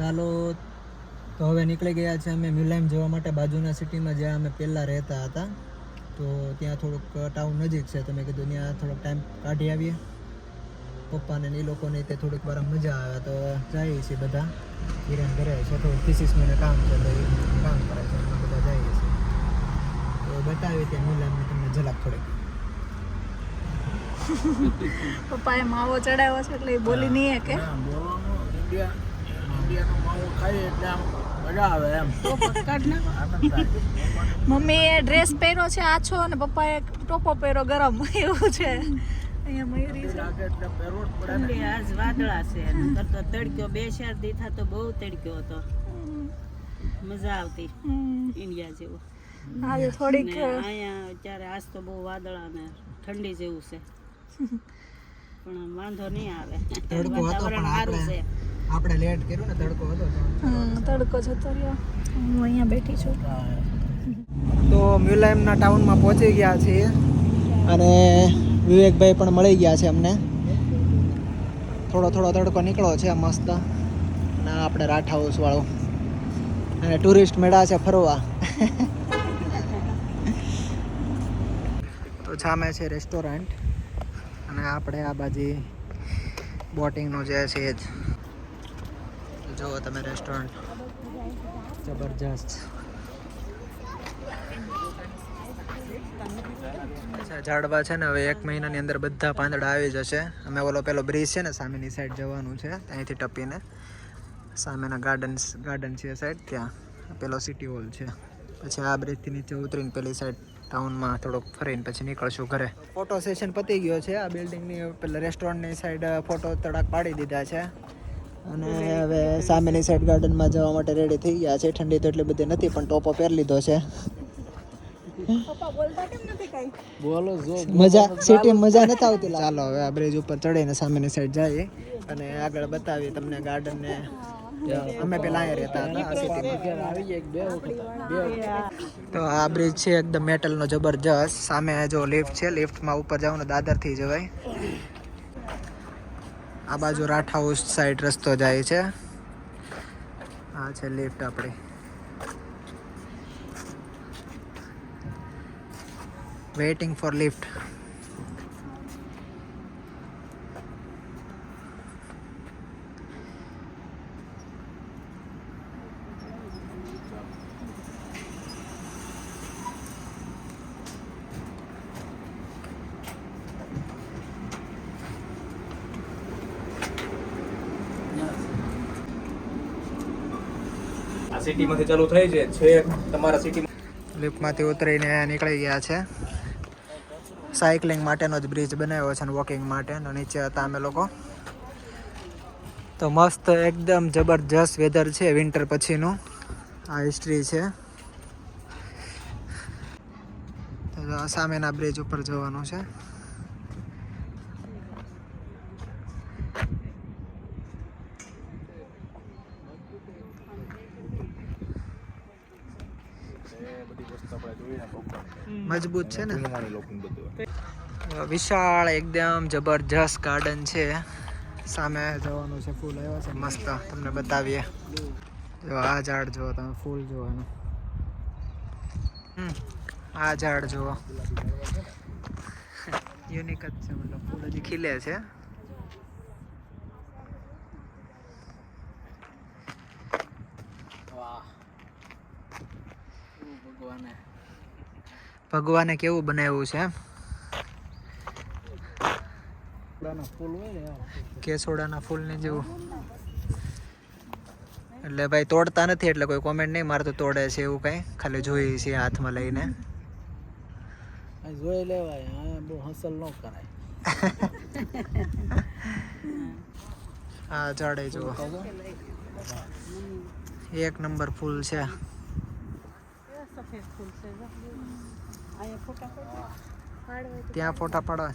ચાલો તો હવે નીકળી ગયા છે અમે મ્યુલાઇમ જવા માટે. બાજુના સિટીમાં જ્યાં અમે પહેલાં રહેતા હતા તો ત્યાં થોડુંક ટાઉન નજીક છે. તો મેં કીધું ત્યાં થોડોક ટાઈમ કાઢી આવીએ. પપ્પાને ને એ લોકોને તે થોડીક વાર મજા આવે. તો જઈએ છીએ બધા. હિરેન ઘરે છે. તો થીસીસનું ને કામ છે. તો એ કામ કરે છે. બધા જઈએ છીએ. તો બતાવીએ ત્યાં મ્યુલાઇમની તમને ઝલક થોડીક. પપ્પાએ માવો ચડાવ્યો છે એટલે બોલી નહીં કે બોલવાનું. ઇન્ડિયા ઇન્ડિયાનો માવો ખાઈએ એટલે આમ મજા આવે એમ. મમ્મીએ ડ્રેસ પહેર્યો છે આછો અને પપ્પાએ ટોપો પહેર્યો ગરમ. એવું છે. આજ વાદળા તો તડક્યો બે ચાર દી તો બહુ તડક્યો હતો. મજા આવતી ઇન્ડિયા જેવો. આજે થોડીક અહીંયા અત્યારે આજ તો બહુ વાદળા ને ઠંડી જેવું છે. પણ વાંધો નહીં આવે. વાતાવરણ સારું છે. આપણે લેટ કર્યું ને તડકો હતો તડકો જતો રહ્યો. હું અહીંયા બેઠી છું. તો મ્યુલાયમના ટાઉનમાં પહોંચી ગયા છીએ. અને વિવેકભાઈ પણ મળી ગયા છે અમને. થોડો થોડો તડકો નીકળો છે મસ્ત. અને આપણે રાઠ હાઉસ વાળો. અને ટુરિસ્ટ મેળા છે ફરવા. તો સામે છે રેસ્ટોરન્ટ અને આપણે આ બાજુ બોટિંગનું જે છે જ. જુઓ તમે રેસ્ટોરન્ટ જબરજસ્ત. ઝાડવા છે ને હવે એક મહિનાની અંદર બધા પાંદડા આવી જશે. અમે ઓલો પેલો બ્રિજ છે ને સામેની સાઈડ જવાનું છે અહીંથી ટપીને. સામેના ગાર્ડન્સ ગાર્ડન છે સાઈડ ત્યાં. પેલો સિટી હોલ છે. પછી આ બ્રિજથી નીચે ઉતરીને પેલી સાઈડ ટાઉનમાં થોડોક ફરીને પછી નીકળશું ઘરે. ફોટો સેશન પતી ગયો છે. આ બિલ્ડિંગની પેલા રેસ્ટોરન્ટની સાઈડ ફોટો તડાક પાડી દીધા છે. અને હવે સામેની સાઈડ ગાર્ડનમાં જવા માટે રેડી થઈ ગયા છે. ઠંડી તો એટલી બધી નથી પણ ટોપો પહેરી લીધો છે. પપ્પા બોલતા કેમ બોલો જો. મજા સિટી મજા નથી આવતી ચાલો હવે આ બ્રિજ ઉપર ચડીને સામેની સાઈડ જઈએ અને આગળ બતાવીએ તમને ગાર્ડન ને. અમે પેલા અહીંયા રહેતા હતા આ સિટીમાં આવી જાય બે વખત. બે તો આ બ્રિજ છે એકદમ મેટલનો જબરજસ્ત. સામે જો લિફ્ટ છે લિફ્ટમાં ઉપર જાવ ને દાદરથી જવાય આ બાજુ રાઠ હાઉસ સાઈડ રસ્તો જાય છે. આ છે લિફ્ટ આપણી. વેઇટિંગ ફોર લિફ્ટ સિટીમાંથી ચાલુ થઈ છે. છે તમારા સિટી લિફ્ટમાંથી ઉતરીને નીકળી ગયા છે. સાયકલિંગ માટેનો જ બ્રિજ બનાવ્યો છે અને વોકિંગ માટે નીચે હતા અમે લોકો. તો મસ્ત એકદમ જબરજસ્ત વેધર છે વિન્ટર પછીનું. આ હિસ્ટ્રી છે. તો સામેના બ્રિજ ઉપર જવાનું છે. મજબૂત છે ને? વિશાળ એકદમ જબરજસ્ત ગાર્ડન છે. સામે જવાનું છે ફૂલ આવ્યા છે. મસ્ત તમને બતાવીએ. જો આ ઝાડ જુઓ તમે ફૂલ જોવાનું એનું. આ ઝાડ જુઓ. યુનિક જ છે મતલબ ફૂલ હજી ખીલે છે. વાહ. ભગવાને. ભગવાને કેવું બનાવ્યું છે કેસોડાના ફૂલને જેવું. એટલે ભાઈ તોડતા નથી એટલે કોઈ કોમેન્ટ નહીં મારે તો તોડે છે એવું કઈ. ખાલી જોઈએ છે હાથમાં લઈને. જોઈ લેવાય બહુ હસલ ન કરાય. આ જાડે જુઓ. એક નંબર ફૂલ છે સફેદ ફૂલ છે જો. અહીંયા ફોટા પાડવા ત્યાં ફોટા પાડવા.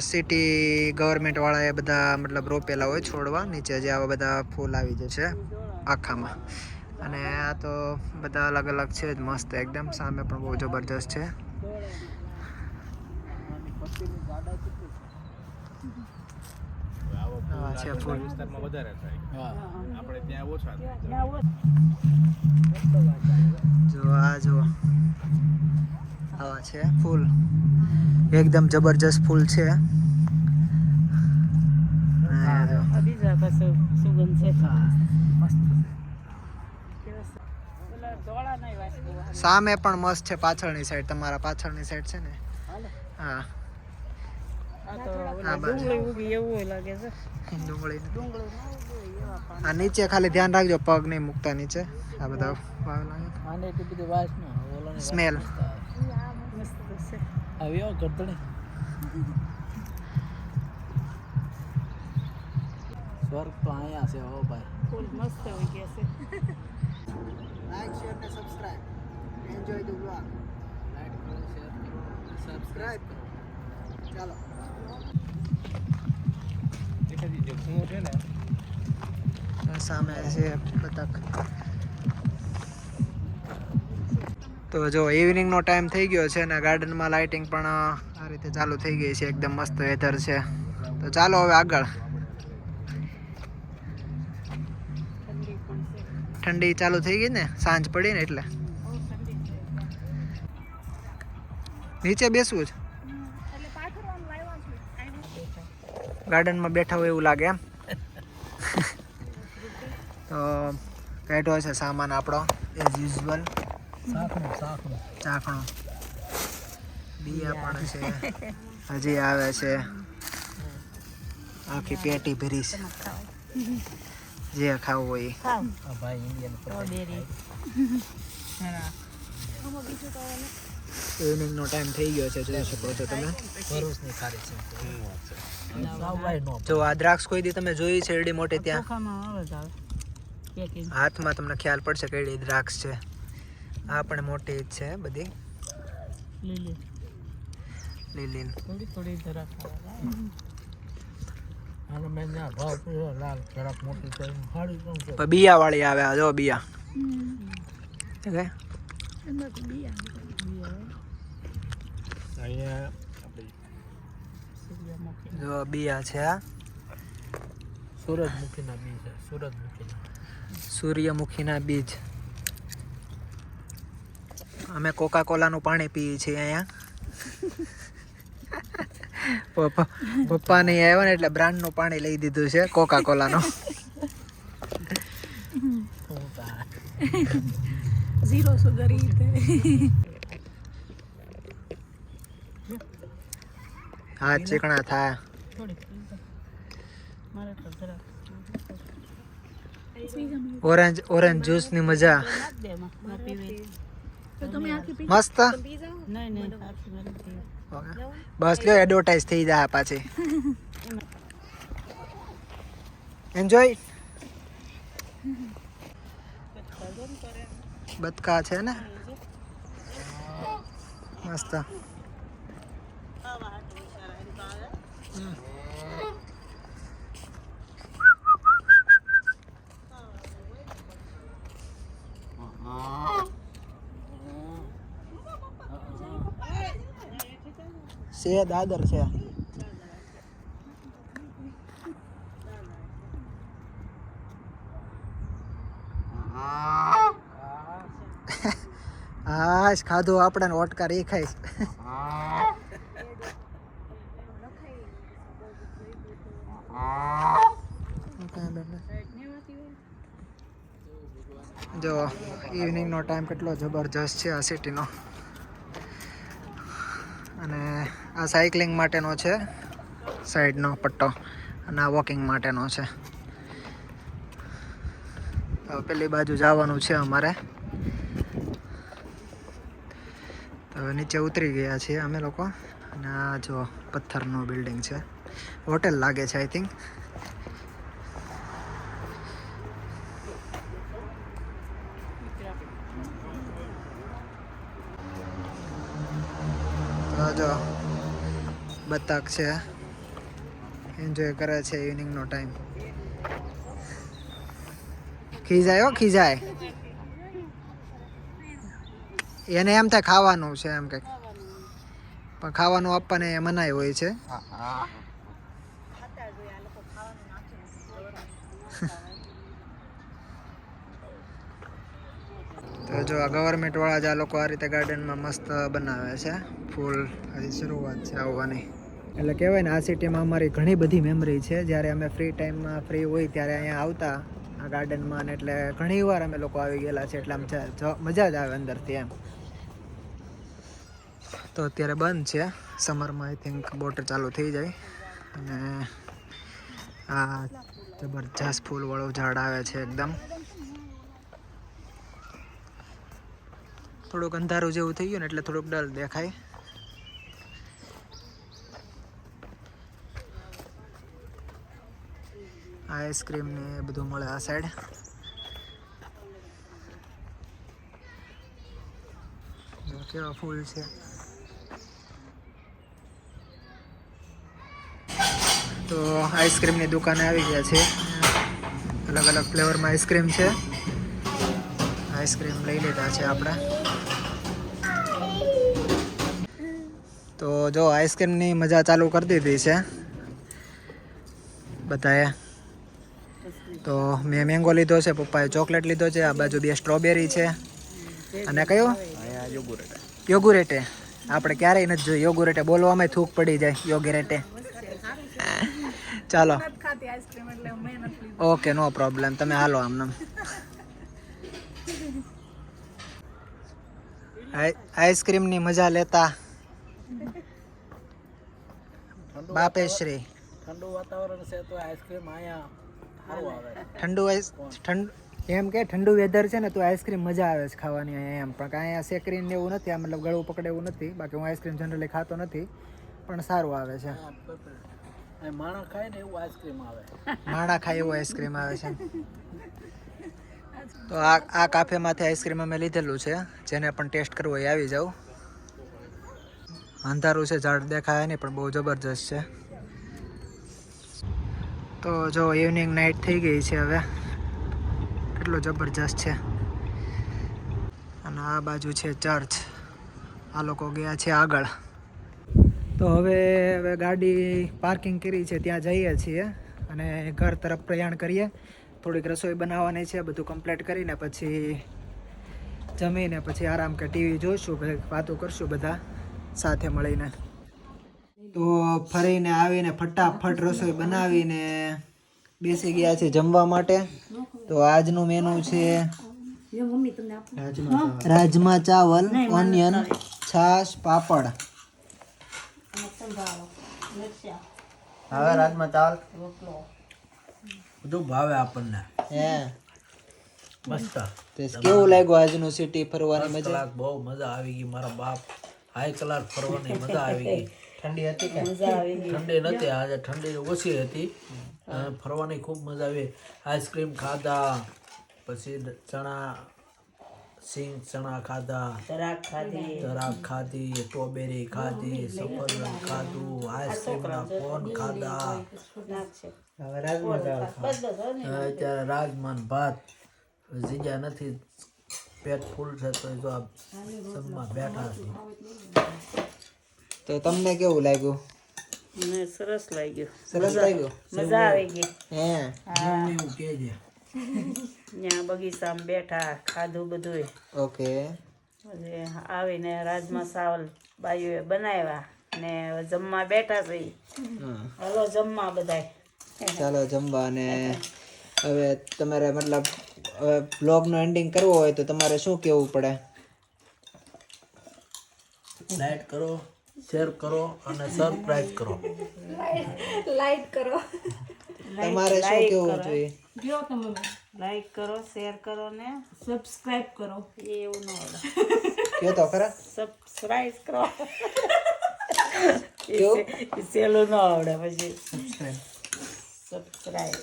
સિટી ગવર્મેન્ટ વાળાએ બધા મતલબ રોપેલા હોય છોડવા, નીચે જે આવા બધા ફૂલ આવી જશે આખામાં. અને આ તો બધા અલગ અલગ છે મસ્ત, એકદમ સામે પણ બહુ જબરજસ્ત છે. છે ફૂલ વિસ્તારમાં વધારે થાય. હા. આપણે ત્યાં ઓછા જો આ જો. આવા છે ફૂલ એકદમ જબરજસ્ત ફૂલ છે. સામે પણ મસ્ત છે પાછળની સાઈડ તમારા પાછળની સાઈડ છે ને? હા. આ નીચે ખાલી ધ્યાન રાખજો પગ નહીં મૂકતા નીચે. આ બધા સ્મેલ છે. આને એટલી બધી વાસ ન આવે. ઓલાની વાસ Smell. મસ્ત આવે. મસ્ત છે આવી આવો ગરદણી. સ્વર્ગ તો અહીંયા છે હો ભાઈ. ફૂલ મસ્ત હોય કે છે. લાઈક શેર ને subscribe enjoy the vlog like કરો શેર કરો સબસ્ક્રાઇબ સામે છે બતક તો જો ઇવનિંગનો ટાઈમ થઈ ગયો છે અને ગાર્ડનમાં લાઇટિંગ પણ આ રીતે ચાલુ થઈ ગઈ છે. એકદમ મસ્ત વેધર છે. તો ચાલો હવે આગળ. ઠંડી ચાલુ થઈ ગઈ ને? સાંજ પડી ને એટલે? નીચે બેસવું છે ગાર્ડનમાં બેઠા હોય એવું લાગે એમ. તો કાઢ્યો છે સામાન આપણો એઝ યુઝ્યુઅલ ચાકણો બિયા પણ છે. હજી આવે છે. આખી પેટી ભરી છે જે ખાવું હોય. ભાઈ ઇન્ડિયન સ્ટ્રોબેરી ઇવનિંગનો ટાઈમ થઈ ગયો છે જોઈ શકો છો તમે. ભરૂચની ખારી છે. જો આ દ્રાક્ષ કોઈ દી તમે જોઈ છે એડી મોટી ત્યાં? હાથમાં તમને ખ્યાલ પડશે કે એડી દ્રાક્ષ છે. આ પણ મોટી જ છે બધી. લીલી. લીલી થોડી જરાક બિયા વાળી આવે જો બિયા. જો છે આ. સૂરજમુખીના બી સૂરજમુખીના સૂર્યમુખીના બીજ. અમે કોકા કોલાનું પાણી પીએ છીએ અહીંયા. પપ્પા પપ્પા નહીં આવ્યા ને એટલે બ્રાન્ડનું પાણી લઈ દીધું છે કોકા કોલાનું ઝીરો સુગર હાથ ચીકણા થાય ઓરેન્જ ઓરેન્જ મજા. એમાં ના પી મસ્ત? બસ લ્યો એડવર્ટાઇઝ થઈ જાય પાછી. એન્જોય બતકા છે ને? મસ્ત. છે, દાદર છે. હાશ ખાધું આપણે ને ઓટકાર એ ખાઈશ જો ઇવનિંગનો ટાઈમ કેટલો જબરજસ્ત છે આ સિટીનો અને આ સાયકલિંગ માટેનો છે, સાઈડનો પટ્ટો અને આ વોકિંગ માટેનો છે. પેલી બાજુ જવાનું છે અમારે. તો હવે નીચે ઉતરી ગયા છીએ અમે લોકો. અને આ જો પથ્થરનું બિલ્ડિંગ છે. હોટેલ લાગે છે આઈ થિંક જો બતક છે. એન્જોય કરે છે ઇવનિંગનો ટાઈમ ખીજાય હો, ખીજાય. એને એમ થાય ખાવાનું છે એમ કંઈક. પણ ખાવાનું આપવાને મનાય હોય છે. તો જો ગવર્મેન્ટ વાળા જ આ લોકો આ રીતે ગાર્ડનમાં મસ્ત બનાવે છે. ફૂલ હજી શરૂઆત છે આવવાની. એટલે કહેવાય ને, આ સિટીમાં અમારી ઘણી બધી મેમરી છે. જ્યારે અમે ફ્રી ટાઈમમાં ફ્રી હોય ત્યારે અહીંયા આવતા, આ ગાર્ડનમાં ને એટલે ઘણી વાર અમે લોકો આવી ગયેલા છે, એટલે આમ મજા જ આવે અંદરથી એમ. તો અત્યારે બંધ છે. સમરમાં આઈ થિંક બોટ ચાલુ થઈ જાય. અને આ જબરજસ્ત ફૂલવાળું ઝાડ આવે છે એકદમ. થોડુંક અંધારું જેવું થઈ ગયું ને, એટલે થોડુંક ડર દેખાય. આઈસ્ક્રીમ ને એ બધું મળે આ સાઈડ કેવા ફૂલ છે. તો આઈસ્ક્રીમની દુકાને આવી ગયા છે. અલગ અલગ ફ્લેવરમાં આઈસ્ક્રીમ છે. આઈસ્ક્રીમ લઈ લીધા છે આપણે તો જો આઈસ્ક્રીમની મજા ચાલુ કરી દીધી છે. બધાએ. તો મેં મેંગો લીધો છે, પપ્પાએ ચોકલેટ લીધો છે, આ બાજુ બે સ્ટ્રોબેરી છે. અને કયો? યોગુરેટે. આપણે ક્યારેય નથી જોયું. યોગુરેટે બોલવામાં થૂક પડી જાય, યોગુરેટે. ચાલો. Okay, no problem. તમે હાલો આમને આઈસ્ક્રીમની મજા લેતા. બાપેશ્રી. ઠંડુ વાતાવરણ છે તો આઈસ્ક્રીમ અહીંયા ઠંડુ આઈસ ઠંડ એમ કે ઠંડુ વેધર છે ને તો આઈસ્ક્રીમ મજા આવે છે ખાવાની અહીંયા એમ. પણ કાંઈ અહીંયા શેકરીને એવું નથી આ મતલબ ગળું પકડે એવું નથી. બાકી હું આઈસ્ક્રીમ જનરલી ખાતો નથી પણ સારું આવે છે. માણા ખાય ને એવું આઈસ્ક્રીમ આવે. માણા ખાય એવું આઈસ્ક્રીમ આવે છે. તો આ આ કાફેમાંથી આઈસ્ક્રીમ અમે લીધેલું છે. જેને પણ ટેસ્ટ કરવો એ આવી જાવ અંધારું છે ઝાડ દેખાય નહીં પણ બહુ જબરજસ્ત છે. તો જો ઇવનિંગ નાઇટ થઈ ગઈ છે હવે. કેટલું જબરજસ્ત છે. અને આ બાજુ છે ચર્ચ આ લોકો ગયા છે આગળ. તો હવે હવે ગાડી પાર્કિંગ કરી છે, ત્યાં જઈએ છીએ. અને ઘર તરફ પ્રયાણ કરીએ. થોડીક રસોઈ બનાવવાની છે, બધું કમ્પ્લીટ કરીને પછી જમીને પછી આરામ કે ટીવી જોઈશું વાતો કરશું બધા સાથે મળીને. તો ફરીને આવીને ફટાફટ રસોઈ બનાવીને બેસી ગયા છે જમવા માટે. તો આજનું મેનુ છે રાજમા ચાવલ ઓનિયન છાશ પાપડ. હવે રાજમા ચાવલ? બધું ભાવે આપણને. હે. મસ્ત. તો કેવું લાગ્યું આજનું સિટી ફરવાની મજા? બહુ મજા આવી ગઈ. મારા બાપ હાઈ કલાક ફરવાની મજા આવી ગઈ. ઠંડી હતી કે? ઠંડી નથી આજે ઠંડી ઓછી હતી. ફરવાની ખૂબ મજા આવી. આઈસ્ક્રીમ ખાધા પછી ચણા સિંગ ચણા ખાધા. તરાક ખાધી. તરાક ખાધી સ્ટ્રોબેરી ખાધી સફરજન ખાધું આઈસ્ક્રીમના કોન ખાધા. અત્યારે રાજમાન ભાત. જીજા નથી. પેટ ફૂલ છે તો જો આ જમવા બેઠા છે. તો તમને કેવું લાગ્યું? મને સરસ લાગ્યું. સરસ લાગ્યું? મજા આવી ગઈ. હે? એવું કહેજે ત્યાં બગીચામાં બેઠા ખાધું બધું ઓકે. પછી આવીને રાજમા ચાવલ બાયુએ બનાવ્યા ને જમવા બેઠા છે. હલો જમવા બધાય. ચાલો જમવા અને હવે તમારે મતલબ હવે બ્લોગનું એન્ડિંગ કરવો હોય તો તમારે શું કહેવું પડે? લાઈક કરો. શેર કરો અને સરપ્રાઈઝ કરો. લાઈક કરો. તમારે શું કહેવું જોઈએ? લાઈક કરો શેર કરો ને સબસ્ક્રાઇબ કરો. એવું ન આવડે કયો તો ખરા? સબસ્ક્રાઇબ કરો. કેવું? એ ન આવડે પછી. Subscribe subscribe